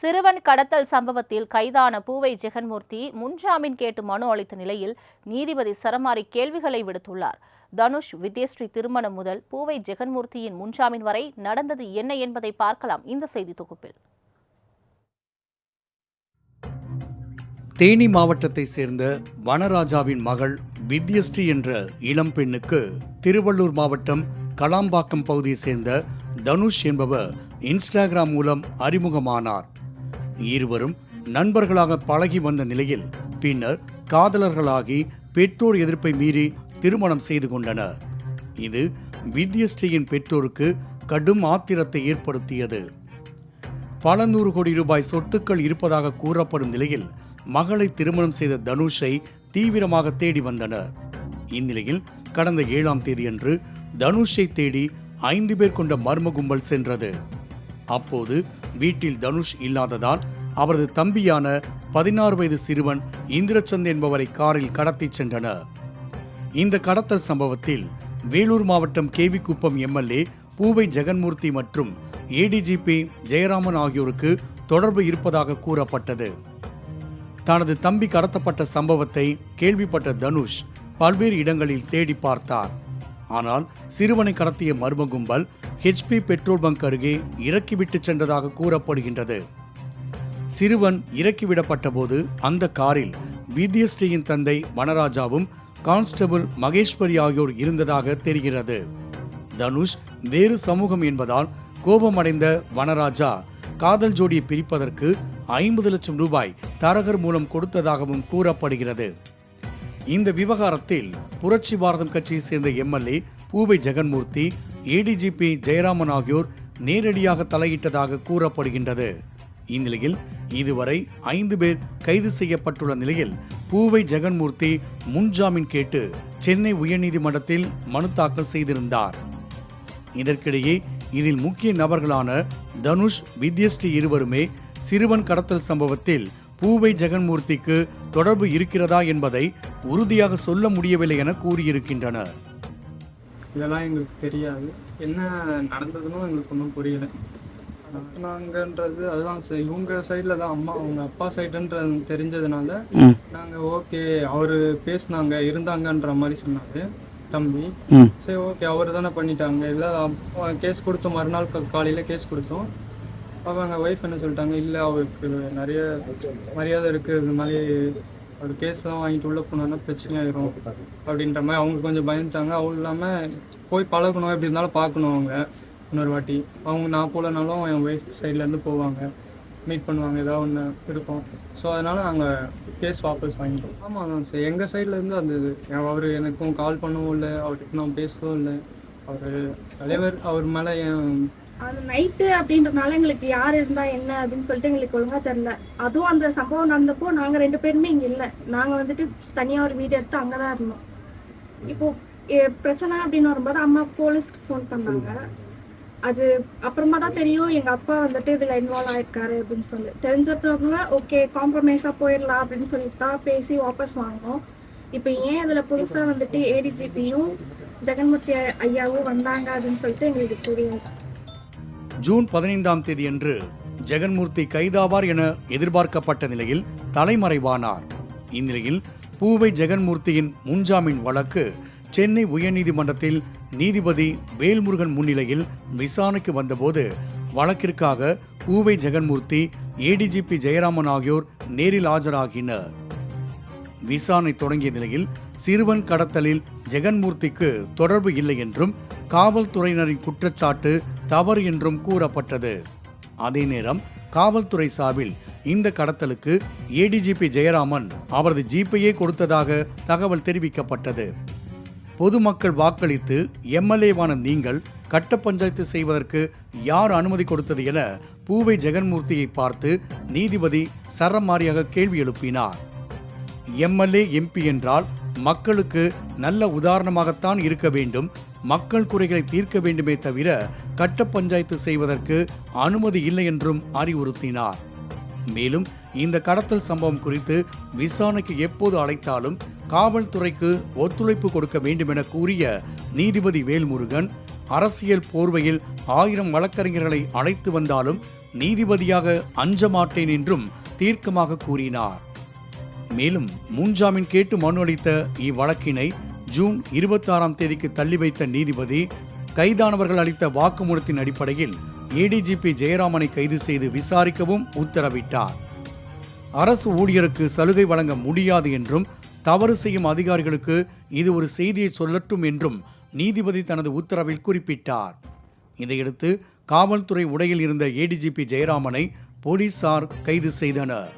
சிறுவன் கடத்தல் சம்பவத்தில் கைதான பூவை ஜெகன்மூர்த்தி முன்ஜாமீன் கேட்டு மனு அளித்த நிலையில் நீதிபதி சரமாரி கேள்விகளை விடுத்துள்ளார். தனுஷ் வித்யஸ்ரீ திருமணம் முதல் பூவை ஜெகன்மூர்த்தியின் முன்ஜாமீன் வரை நடந்தது என்ன என்பதை பார்க்கலாம் இந்த செய்தி தொகுப்பில். தேனி மாவட்டத்தை சேர்ந்த வனராஜாவின் மகள் வித்யஸ்ரீ என்ற இளம் பெண்ணுக்கு திருவள்ளூர் மாவட்டம் கலாம்பாக்கம் பகுதியை சேர்ந்த தனுஷ் என்பவர் இன்ஸ்டாகிராம் மூலம் அறிமுகமானார். இருவரும் நண்பர்களாக பழகி வந்த நிலையில் பின்னர் காதலர்களாகி பெற்றோர் எதிர்ப்பை மீறி திருமணம் செய்து கொண்டனர். இது வித்யஸ்ரீயின் பெற்றோருக்கு கடும் ஆத்திரத்தை ஏற்படுத்தியது. பல நூறு கோடி ரூபாய் சொத்துக்கள் இருப்பதாக கூறப்படும் நிலையில் மகளை திருமணம் செய்த தனுஷை தீவிரமாக தேடி வந்தனர். இந்நிலையில் கடந்த ஏழாம் தேதியன்று தனுஷை தேடி ஐந்து பேர் கொண்ட மர்ம கும்பல் சென்றது. அப்போது வீட்டில் தனுஷ் இல்லாததால் அவரது தம்பியான பதினாறு வயது சிறுவன் இந்திரச்சந்த் என்பவரை காரில் கடத்திச் சென்றனர். இந்த கடத்தல் சம்பவத்தில் வேலூர் மாவட்டம் கேவிக்குப்பம் எம்எல்ஏ பூவை ஜெகன்மூர்த்தி மற்றும் ஏடிஜிபி ஜெயராமன் ஆகியோருக்கு தொடர்பு இருப்பதாக கூறப்பட்டது. தனது தம்பி கடத்தப்பட்ட சம்பவத்தை கேள்விப்பட்ட தனுஷ் பல்வேறு இடங்களில் தேடி பார்த்தார். ஆனால் சிறுவனை கடத்திய மர்ம கும்பல் ஹெச்பி பெட்ரோல் பங்க் அருகே இறக்கிவிட்டு சென்றதாக கூறப்படுகின்றது. சிறுவன் இறக்கிவிடப்பட்ட போது அந்த காரில் வித்யஸ்ரீயின் தந்தை வனராஜாவும் கான்ஸ்டபிள் மகேஸ்வரி ஆகியோர் இருந்ததாக தெரிகிறது. தனுஷ் வேறு சமூகம் என்பதால் கோபமடைந்த வனராஜா காதல் ஜோடியை பிரிப்பதற்கு ஐம்பது லட்சம் ரூபாய் தரகர் மூலம் கொடுத்ததாகவும் கூறப்படுகிறது. இந்த விவகாரத்தில் புரட்சி பாரதம் கட்சியை சேர்ந்த எம்எல்ஏ பூவை ஜெகன்மூர்த்தி ஏடிஜிபி ஜெயராமன் ஆகியோர் நேரடியாக தலையிட்டதாக கூறப்படுகின்றது. இந்நிலையில் இதுவரை ஐந்து பேர் கைது செய்யப்பட்டுள்ள நிலையில் பூவை ஜெகன்மூர்த்தி முன்ஜாமீன் கேட்டு சென்னை உயர்நீதிமன்றத்தில் மனு தாக்கல் செய்திருந்தார். இதற்கிடையே இதில் முக்கிய நபர்களான தனுஷ் வித்யஸ்ரீ இருவருமே சிறுவன் கடத்தல் சம்பவத்தில் பூவை ஜெகன்மூர்த்திக்கு தொடர்பு இருக்கிறதா என்பதை உறுதியாக சொல்ல முடியவில்லை என கூறியிருக்கின்றனர். இதெல்லாம் எங்களுக்கு தெரியாது. என்ன நடந்ததுன்னு எங்களுக்கு ஒன்றும் புரியல. நாங்கன்றது அதுதான் சரி, இவங்க சைடில் தான் அம்மா அவங்க அப்பா சைடுன்றது தெரிஞ்சதுனால நாங்கள் ஓகே அவர் பேசுனாங்க இருந்தாங்கன்ற மாதிரி சொன்னாங்க தம்பி. சரி ஓகே அவர் தானே பண்ணிட்டாங்க. இல்லை கேஸ் கொடுத்தோம் மறுநாள் காலையில் கேஸ் கொடுத்தோம். அவங்க ஒய்ஃப் என்ன சொல்லிட்டாங்க? இல்லை அவருக்கு நிறைய மரியாதை இருக்குது இது மாதிரி அவர் கேஸ் தான் வாங்கிட்டு உள்ளே போனோன்னா பிரச்சனையாயிரும் அப்படின்ற மாதிரி அவங்க கொஞ்சம் பயந்துட்டாங்க. அவங்க இல்லாமல் போய் பழகணும். எப்படி இருந்தாலும் பார்க்கணும் அவங்க. இன்னொரு வாட்டி. அவங்க நான் போலனாலும் என் ஒய்ஃப் சைட்லேருந்து போவாங்க. மீட் பண்ணுவாங்க. ஏதாவது ஒன்று இருக்கும். ஸோ அதனால் நாங்கள் கேஸ் வாபஸ் வாங்கிட்டோம். ஆமாம் அதான் சார் எங்கள் சைட்லேருந்து அந்த இது. அவர் எனக்கும் கால் பண்ணவும் இல்லை. அவர்கிட்ட நான் பேசவும் இல்லை. அவர் தலைவர் அவர் மேலே என் அது நைட்டு அப்படின்றனால எங்களுக்கு யார் இருந்தா என்ன அப்படின்னு சொல்லிட்டு எங்களுக்கு ஒழுங்கா தெரியல. அதுவும் அந்த சம்பவம் நடந்தப்போ நாங்க ரெண்டு பேருமே இங்க இல்ல. நாங்க வந்துட்டு தனியா ஒரு வீடு எடுத்து அங்கதான் இருந்தோம். இப்போ எ- பிரச்சனை அப்படின்னு வரும்போது அம்மா போலீஸ்க்கு ஃபோன் பண்ணாங்க. அது அப்புறமா தான் தெரியும் எங்க அப்பா வந்துட்டு இதுல இன்வால்வ் ஆயிருக்காரு அப்படின்னு சொல்லி. தெரிஞ்சப்பறவங்க ஓகே காம்ப்ரமைஸா போயிடலாம் அப்படின்னு சொல்லிட்டு தான் பேசி வாபஸ் வாங்கினோம். இப்போ ஏன் இதுல புதுசா வந்துட்டு ஏடிஜிபியும் ஜெகன்மூர்த்தி ஐயாவும் வந்தாங்க அப்படின்னு சொல்லிட்டு எங்களுக்கு தெரியாது. ஜூன் பதினைந்தாம் தேதியன்று ஜெகன்மூர்த்தி கைதாவார் என எதிர்பார்க்கப்பட்ட நிலையில் தலைமறைவானார். இந்நிலையில் பூவை ஜெகன்மூர்த்தியின் முன்ஜாமீன் வழக்கு சென்னை உயர்நீதிமன்றத்தில் நீதிபதி வேல்முருகன் முன்னிலையில் விசாரணைக்கு வந்தபோது வழக்கிற்காக பூவை ஜெகன்மூர்த்தி ஏடிஜிபி ஜெயராமன் ஆகியோர் நேரில் ஆஜராகினர். விசாரணை தொடங்கிய நிலையில் சிறுவன் கடத்தலில் ஜெகன்மூர்த்திக்கு தொடர்பு இல்லை என்றும் காவல்துறையினரின் குற்றச்சாட்டு தவறு என்றும் கூறப்பட்டது. அதே நேரம் காவல்துறை சார்பில் இந்த கடத்தலுக்கு ஏடிஜிபி ஜெயராமன் அவரது ஜீப்பையே கொடுத்ததாக தகவல் தெரிவிக்கப்பட்டது. பொதுமக்கள் வாக்களித்து எம்எல்ஏவான நீங்கள் கட்ட பஞ்சாயத்து செய்வதற்கு யார் அனுமதி கொடுத்தது என பூவை ஜெகன்மூர்த்தியை பார்த்து நீதிபதி சரமாரியாக கேள்வி எழுப்பினார். எம்எல்ஏ எம்பி என்றால் மக்களுக்கு நல்ல உதாரணமாகத்தான் இருக்க வேண்டும். மக்கள் குறைகளை தீர்க்க வேண்டுமே தவிர கட்ட பஞ்சாயத்து செய்வதற்கு அனுமதி இல்லை என்றும் அறிவுறுத்தினார். மேலும் இந்த கடத்தல் சம்பவம் குறித்து விசாரணைக்கு எப்போது அழைத்தாலும் காவல்துறைக்கு ஒத்துழைப்பு கொடுக்க வேண்டும் என கூறிய நீதிபதி வேல்முருகன் அரசியல் போர்வையில் ஆயிரம் வழக்கறிஞர்களை அழைத்து வந்தாலும் நீதிபதியாக அஞ்ச மாட்டேன் என்றும் தீர்க்கமாக கூறினார். மேலும் முன்ஜாமீன் கேட்டு மனு அளித்த இவ்வழக்கினை ஜூன் இருபத்தாறாம் தேதிக்கு தள்ளி வைத்த நீதிபதி கைதானவர்கள் அளித்த வாக்குமூலத்தின் அடிப்படையில் ஏடிஜிபி ஜெயராமனை கைது செய்து விசாரிக்கவும் உத்தரவிட்டார். அரசு ஊழியருக்கு சலுகை வழங்க முடியாது என்றும் தவறு செய்யும் அதிகாரிகளுக்கு இது ஒரு செய்தியை சொல்லட்டும் என்றும் நீதிபதி தனது உத்தரவில் குறிப்பிட்டார். இதையடுத்து காவல்துறை உடையில் இருந்த ஏடிஜிபி ஜெயராமனை போலீசார் கைது செய்தனர்.